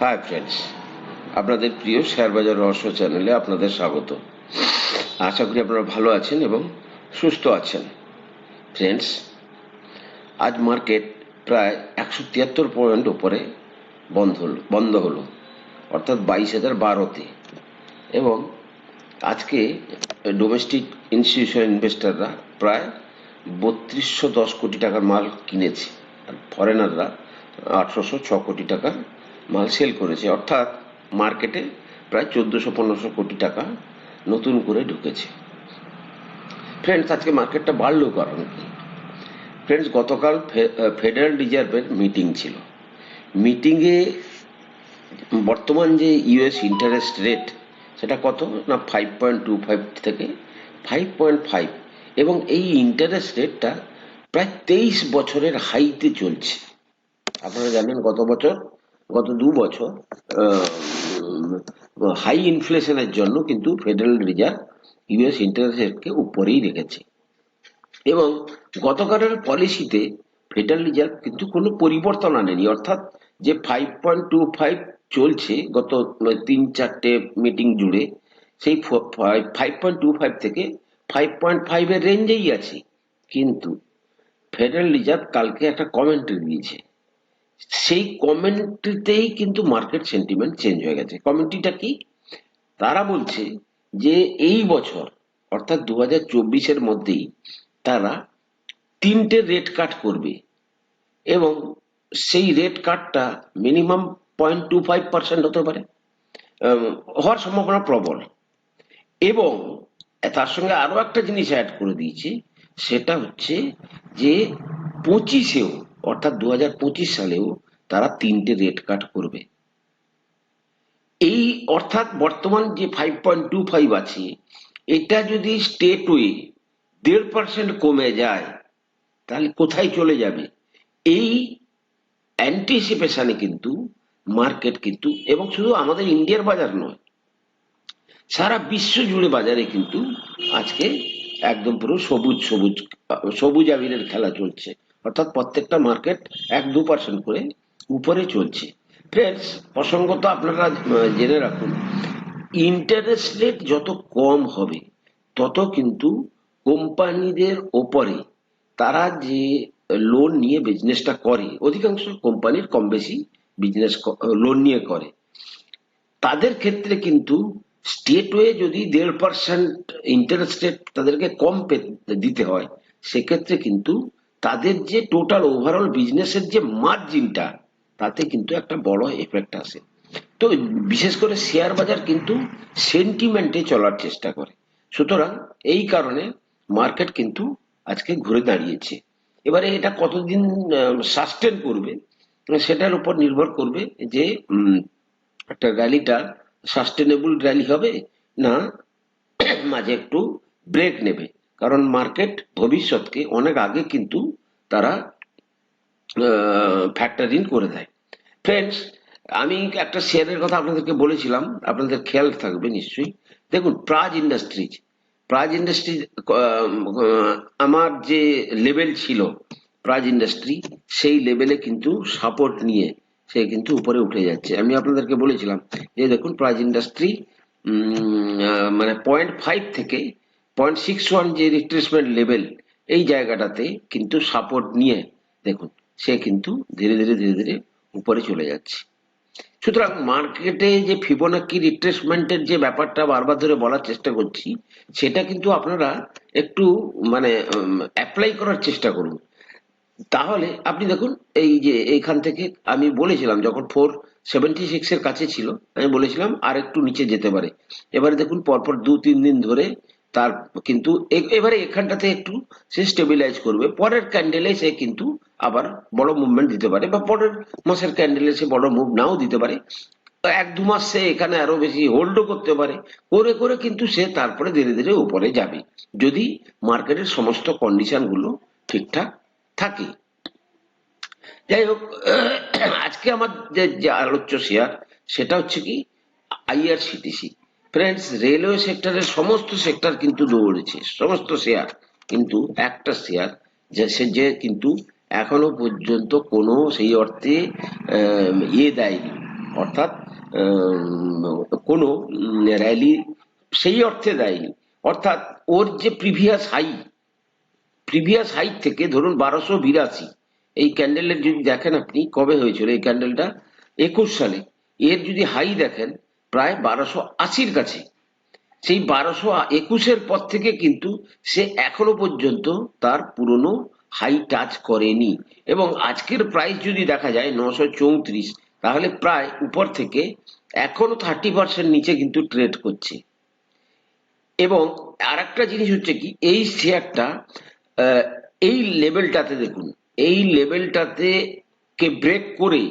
Hi friends আপনাদের প্রিয় share বাজার রহস্য চ্যানেলে আপনাদের স্বাগত। আশা করি আপনারা ভালো আছেন এবং সুস্থ আছেন। ফ্রেন্ডস আজ মার্কেট প্রায় একশো তিয়াত্তর পয়েন্ট উপরে বন্ধ হলো বন্ধ হলো, অর্থাৎ বাইশ হাজার বারোতে। এবং আজকে ডোমেস্টিক ইনস্টিটিউশন ইনভেস্টররা প্রায় বত্রিশশো দশ কোটি টাকার মাল কিনেছে। আর ফরেনাররা আঠারোশো ছ কোটি টাকার মাল সেল করেছে। অর্থাৎ মার্কেটে প্রায় চোদ্দোশো, পনেরোশো কোটি টাকা নতুন করে ঢুকেছে। ফ্রেন্ডস আজকে মার্কেটটা বাড়লো কারণ কি? ফ্রেন্ডস গতকাল ফেডারেল রিজার্ভের মিটিং ছিল। মিটিংয়ে বর্তমান যে ইউএস ইন্টারেস্ট রেট সেটা কত? না ফাইভ পয়েন্ট টু ফাইভ থেকে ফাইভ পয়েন্ট ফাইভ এবং এই ইন্টারেস্ট রেটটা প্রায় তেইশ বছরের হাইতে চলছে। আপনারা জানেন গত বছর গত দু বছর হাই ইনফ্লেশনের জন্য কিন্তু ফেডারেল রিজার্ভ ইউএস ইন্টারেস্ট রেটকে উপরেই রেখেছে। এবং গতকালের পলিসিতে ফেডারেল রিজার্ভ কিন্তু কোনো পরিবর্তন আনেনি। অর্থাৎ যে ফাইভ পয়েন্ট টু ফাইভ চলছে গত তিন চারটে মিটিং জুড়ে, সেই ফাইভ পয়েন্ট টু ফাইভ থেকে ফাইভ পয়েন্ট ফাইভের রেঞ্জেই আছে। কিন্তু ফেডারেল রিজার্ভ কালকে একটা কমেন্ট্রি দিয়েছে। সেই কমেন্ট্রিতেই কিন্তু মার্কেট সেন্টিমেন্ট চেঞ্জ হয়ে গেছে। কমেন্ট্রিটা কি? তারা বলছে যে এই বছর, অর্থাৎ দু হাজার চব্বিশের মধ্যেই তারা তিনটে রেট কাট করবে এবং সেই রেট কাটটা minimum point two five percent হতে পারে হওয়ার সম্ভাবনা প্রবল। এবং তার সঙ্গে আরও একটা জিনিস অ্যাড করে দিয়েছে, সেটা হচ্ছে যে পঁচিশেও অর্থাৎ দু হাজার পঁচিশ সালেও তারা তিনটে রেট কাট করবে। এই অর্থাৎ বর্তমান যে ফাইভ পয়েন্ট টু ফাইভ আছে, এটা যদি স্টেট ওয়ে দেড় পার্সেন্ট কমে যায়, তাহলে কোথায় চলে যাবে? এই অ্যান্টিসিপেশনে কিন্তু মার্কেট কিন্তু, এবং শুধু আমাদের ইন্ডিয়ার বাজার নয়, সারা বিশ্ব জুড়ে বাজারে কিন্তু আজকে একদম পুরো সবুজ সবুজ সবুজ আবিরের খেলা চলছে। অর্থাৎ প্রত্যেকটা মার্কেট এক দু পার্সেন্ট করে উপরে চলছে। ফ্রেন্ডস প্রসঙ্গত আপনারা জেনে রাখুন ইন্টারেস্ট রেট যত কম হবে, তত কিন্তু কোম্পানিদের ওপরে তারা যে লোন নিয়ে বিজনেসটা করে, অধিকাংশ কোম্পানির কম বেশি বিজনেস লোন নিয়ে করে। তাদের ক্ষেত্রে কিন্তু স্টেট ওয়ে যদি দেড় পার্সেন্ট ইন্টারেস্ট রেট তাদেরকে কম দিতে হয়, সেক্ষেত্রে কিন্তু তাদের যে টোটাল ওভারঅল বিজনেসের যে মার্জিনটা তাতে কিন্তু একটা বড় এফেক্ট আসে। তো বিশেষ করে শেয়ার বাজার কিন্তু সেন্টিমেন্টে চলার চেষ্টা করে। সুতরাং এই কারণে মার্কেট কিন্তু আজকে ঘুরে দাঁড়িয়েছে। এবারে এটা কতদিন সাস্টেন করবে, সেটার উপর নির্ভর করবে যে একটা র্যালিটা সাস্টেনেবল র্যালি হবে না, মাঝে একটু ব্রেক নেবে। কারণ মার্কেট ভবিষ্যৎকে অনেক আগে কিন্তু তারা ফ্যাক্টর ইন করে দেয়। ফ্রেন্ডস আমি একটা শেয়ারের কথা আপনাদেরকে বলেছিলাম, আপনাদের খেয়াল থাকবে নিশ্চয়ই। দেখুন প্রাজ ইন্ডাস্ট্রিজ প্রাজ ইন্ডাস্ট্রি আমার যে লেভেল ছিল প্রাজ ইন্ডাস্ট্রি সেই লেভেলে কিন্তু সাপোর্ট নিয়ে সে কিন্তু উপরে উঠে যাচ্ছে। আমি আপনাদেরকে বলেছিলাম যে, দেখুন প্রাজ ইন্ডাস্ট্রি মানে পয়েন্ট ফাইভ থেকে পয়েন্ট সিক্স ওয়ান যে রিট্রেসমেন্ট লেভেল এই জায়গাটাতে কিন্তু সাপোর্ট নিয়ে দেখুন, সে কিন্তু ধীরে ধীরে ধীরে ধীরে উপরে চলে যাচ্ছে। সুতরাং মার্কেটে যে ফিবোনাকি রিট্রেসমেন্টের যে ব্যাপারটা বারবার ধরে বলার চেষ্টা করছি, সেটা কিন্তু আপনারা একটু মানে অ্যাপ্লাই করার চেষ্টা করুন। তাহলে আপনি দেখুন, এই যে এইখান থেকে আমি বলেছিলাম, যখন ফোর সেভেন্টি সিক্স এর কাছে ছিল, আমি বলেছিলাম আর একটু নিচে যেতে পারে। এবারে দেখুন, পরপর দু, তিন দিন ধরে তার কিন্তু এবারে এখানটাতে একটু সে স্টেবিলাইজ করবে। পরের ক্যান্ডেলে সে কিন্তু আবার বড় মুভমেন্ট দিতে পারে বা পরের মাসের ক্যান্ডেলে সে বড় মুভ নাও দিতে পারে। এক দু মাস সে এখানে আরও বেশি হোল্ডও করতে পারে। করে করে কিন্তু সে তারপরে ধীরে ধীরে উপরে যাবে। যদি মার্কেটের সমস্ত কন্ডিশনগুলো ঠিকঠাক থাকে। যাই হোক, আজকে আমার যে যে আলোচ্য শেয়ার সেটা হচ্ছে কি আইআরসিটিসি ফ্রেন্ডস রেলওয়ে সেক্টরের সমস্ত সেক্টর কিন্তু দৌড়েছে। সমস্ত শেয়ার কিন্তু একটা শেয়ার যে সে যে কিন্তু এখনও পর্যন্ত কোনো সেই অর্থে ইয়ে দেয়নি। অর্থাৎ কোনো র্যালি সেই অর্থে দেয়নি। অর্থাৎ ওর যে প্রিভিয়াস হাই প্রিভিয়াস হাই থেকে ধরুন বারোশো বিরাশি, এই ক্যান্ডেলের যদি দেখেন আপনি কবে হয়েছিল এই ক্যান্ডেলটা একুশ সালে। এর যদি হাই দেখেন প্রায় বারোশো আশির কাছে। সেই বারোশো একুশের পর থেকে কিন্তু সে এখনও পর্যন্ত তার পুরনো হাই টাচ করেনি। এবং আজকের প্রাইস যদি দেখা যায় নশো চৌত্রিশ, তাহলে প্রায় উপর থেকে এখনও থার্টি পার্সেন্ট নিচে কিন্তু ট্রেড করছে। এবং আরেকটা জিনিস হচ্ছে কি, এই শেয়ারটা এই লেভেলটাতে দেখুন, এই লেভেলটাতে কে ব্রেক করে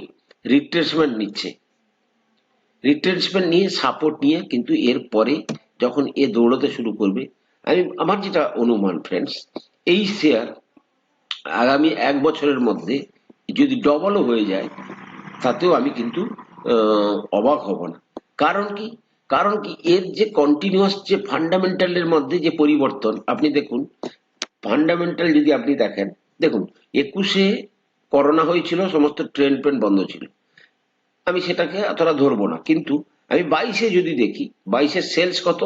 রিট্রেসমেন্ট নিচ্ছে। রিট্রেসমেন্ট নিয়ে সাপোর্ট নিয়ে, কিন্তু এর পরে যখন এ দৌড়াতে শুরু করবে, আমি, আমার যেটা অনুমান ফ্রেন্ডস এই শেয়ার আগামী এক বছরের মধ্যে যদি ডবলও হয়ে যায়, তাতেও আমি কিন্তু অবাক হব না। কারণ কি? কারণ কি? এর যে কন্টিনিউয়াস যে ফান্ডামেন্টালের মধ্যে যে পরিবর্তন, আপনি দেখুন ফান্ডামেন্টাল যদি আপনি দেখেন, দেখুন, একুশে করোনা হয়েছিল, সমস্ত ট্রেন ট্রেন বন্ধ ছিল। আমি সেটাকে অতটা ধরবো না। কিন্তু আমি বাইশে যদি দেখি, বাইশের সেলস কত?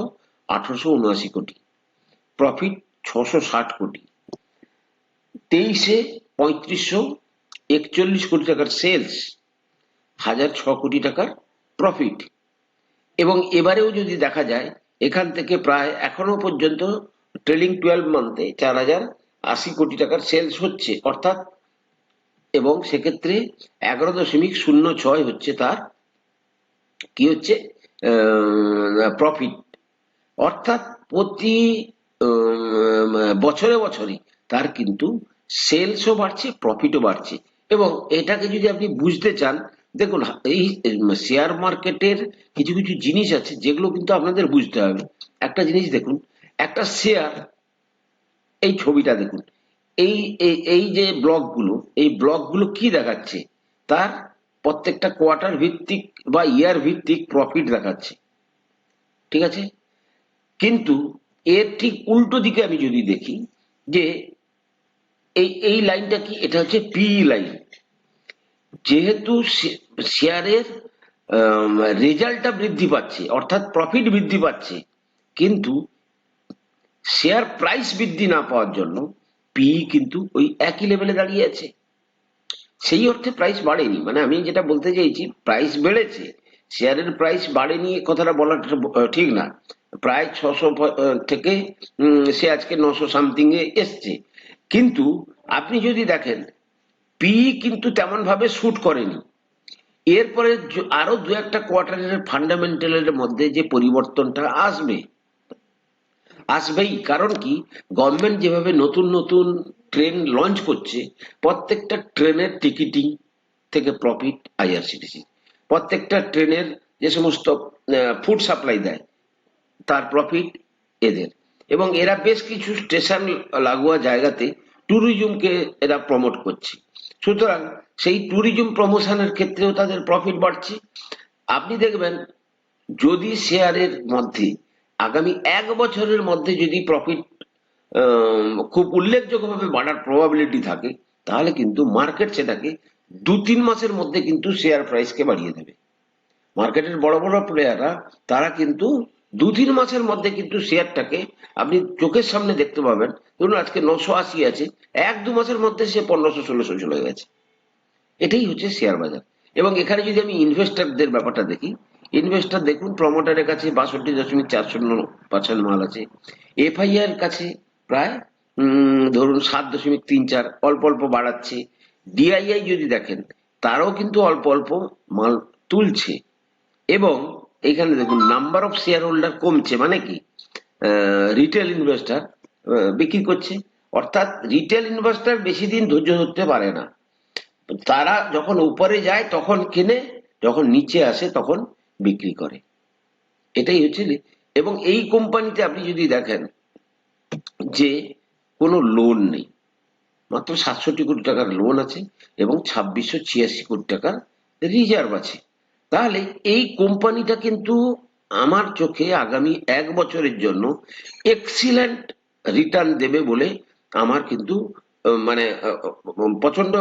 আঠারোশো উনআশি কোটি। প্রফিট ছশো ষাট কোটি। তেইশে পঁয়ত্রিশশো একচল্লিশ কোটি টাকার সেলস হাজার ছ কোটি টাকার প্রফিট এবং এবারেও যদি দেখা যায়, এখান থেকে প্রায় এখনও পর্যন্ত ট্রেলিং টুয়েলভ মান্থে চার হাজার আশি কোটি টাকার সেলস হচ্ছে। অর্থাৎ এবং সেক্ষেত্রে এগারো দশমিক শূন্য ছয় হচ্ছে তার কি হচ্ছে প্রফিট অর্থাৎ প্রতি বছরে বছরে তার কিন্তু সেলসও বাড়ছে প্রফিটও বাড়ছে। এবং এটাকে যদি আপনি বুঝতে চান, দেখুন, এই শেয়ার মার্কেটের কিছু কিছু জিনিস আছে, যেগুলো কিন্তু আপনাদের বুঝতে হবে। একটা জিনিস দেখুন, একটা শেয়ার এই ছবিটা দেখুন। এই এই যে ব্লকগুলো, এই ব্লকগুলো কি দেখাচ্ছে? তার প্রত্যেকটা কোয়ার্টার ভিত্তিক বা ইয়ার ভিত্তিক প্রফিট দেখাচ্ছে। ঠিক আছে? কিন্তু এর ঠিক উল্টো দিকে আমি যদি দেখি, যে এই এই লাইনটা কি, এটা হচ্ছে পিই লাইন। যেহেতু শেয়ারের রেজাল্টটা বৃদ্ধি পাচ্ছে, অর্থাৎ প্রফিট বৃদ্ধি পাচ্ছে, কিন্তু শেয়ার প্রাইস বৃদ্ধি না পাওয়ার জন্য পি কিন্তু ওই একই লেভেলে দাঁড়িয়ে আছে। সেই অর্থে প্রাইস বাড়েনি। মানে আমি যেটা বলতে চাইছি প্রাইস বেড়েছে শেয়ারের প্রাইস বাড়েনি কথাটা আহ, ঠিক না। প্রায় ছশো থেকে সে আজকে নশো সামথিং এ এসছে। কিন্তু আপনি যদি দেখেন পি কিন্তু তেমন ভাবে শুট করেনি। এরপরে আরও দু একটা কোয়ার্টারের ফান্ডামেন্টালের মধ্যে যে পরিবর্তনটা আসবে আসবেই। কারণ কি? গভর্নমেন্ট যেভাবে নতুন নতুন ট্রেন লঞ্চ করছে, প্রত্যেকটা ট্রেনের টিকিটিং থেকে প্রফিট আইআরসিটিসি প্রত্যেকটা ট্রেনের যে সমস্ত ফুড সাপ্লাই দেয়, তার প্রফিট এদের। এবং এরা বেশ কিছু স্টেশন লাগোয়া জায়গাতে ট্যুরিজমকে এরা প্রমোট করছে। সুতরাং সেই ট্যুরিজম প্রমোশনের ক্ষেত্রেও তাদের প্রফিট বাড়ছে। আপনি দেখবেন, যদি শেয়ারের মধ্যে আগামী এক বছরের মধ্যে যদি প্রফিট খুব উল্লেখযোগ্যভাবে বাড়ার প্রবাবিলিটি থাকে, তাহলে কিন্তু মার্কেট সেটাকে দু তিন মাসের মধ্যে কিন্তু শেয়ার প্রাইসকে বাড়িয়ে দেবে। মার্কেটের বড় বড় প্লেয়াররা তারা কিন্তু দু তিন মাসের মধ্যে কিন্তু শেয়ারটাকে আপনি চোখের সামনে দেখতে পাবেন। ধরুন আজকে নশো আশি আছে, এক দু মাসের মধ্যে সে পনেরোশো, ষোলোশো চলে গেছে। এটাই হচ্ছে শেয়ার বাজার। এবং এখানে যদি আমি ইনভেস্টরদের ব্যাপারটা দেখি ইনভেস্টর দেখুন প্রমোটারের কাছে বাষট্টি দশমিক চার শূন্য পার্সেন্ট মাল আছে। এফআইআর কাছে প্রায় ধরুন সাত দশমিক তিন চার, অল্প অল্প বাড়াচ্ছে। ডিআইআই যদি দেখেন, তারাও কিন্তু অল্প অল্প মাল তুলছে। এবং এখানে দেখুন নাম্বার অফ শেয়ার হোল্ডার কমছে মানে কি? রিটেল ইনভেস্টর বিক্রি করছে। অর্থাৎ রিটেল ইনভেস্টর বেশি দিন ধৈর্য ধরতে পারে না। তারা যখন উপরে যায়, তখন কেনে, যখন নিচে আসে, তখন বিক্রি করে। এটাই হচ্ছে এবং এই কোম্পানিতে আপনি যদি দেখেন যে কোনো লোন নেই, মাত্র সাতষট্টি কোটি টাকার লোন আছে এবং ছাব্বিশশো ছিয়াশি কোটি টাকার রিজার্ভ আছে। তাহলে এই কোম্পানিটা কিন্তু আমার চোখে আগামী এক বছরের জন্য এক্সিলেন্ট রিটার্ন দেবে বলে আমার কিন্তু মানে প্রচণ্ড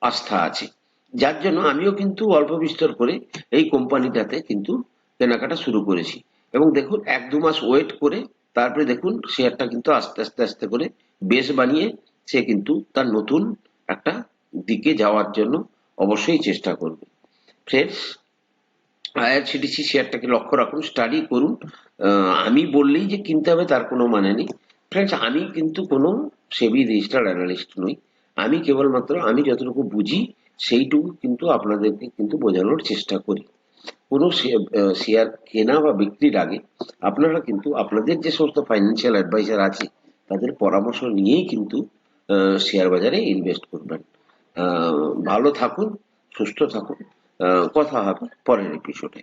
আস্থা আছে। যার জন্য আমিও কিন্তু অল্প বিস্তর করে এই কোম্পানিটাতে কিন্তু কেনাকাটা শুরু করেছি। এবং দেখুন, এক দু মাস ওয়েট করে তারপরে দেখুন শেয়ারটা কিন্তু আস্তে আস্তে আস্তে করে বেশ বানিয়ে সে কিন্তু তার নতুন একটা দিকে যাওয়ার জন্য অবশ্যই চেষ্টা করবে। ফ্রেন্ডস আইআরসিটিসি শেয়ারটাকে লক্ষ্য রাখুন স্টাডি করুন। আমি বললেই যে কিনতে হবে তার কোনো মানে নেই। ফ্রেন্ডস আমি কিন্তু কোনো সেবি রেজিস্টার্ড অ্যানালিস্ট নই। আমি কেবলমাত্র, আমি যতটুকু বুঝি সেইটুকু কিন্তু আপনাদেরকে কিন্তু বোঝানোর চেষ্টা করি। কোনো শেয়ার কেনা বা বিক্রির আগে আপনারা কিন্তু আপনাদের যে সমস্ত ফাইন্যান্সিয়াল অ্যাডভাইসার আছে, তাদের পরামর্শ নিয়েই কিন্তু শেয়ার বাজারে ইনভেস্ট করবেন। ভালো থাকুন, সুস্থ থাকুন। কথা হবে পরের এপিসোডে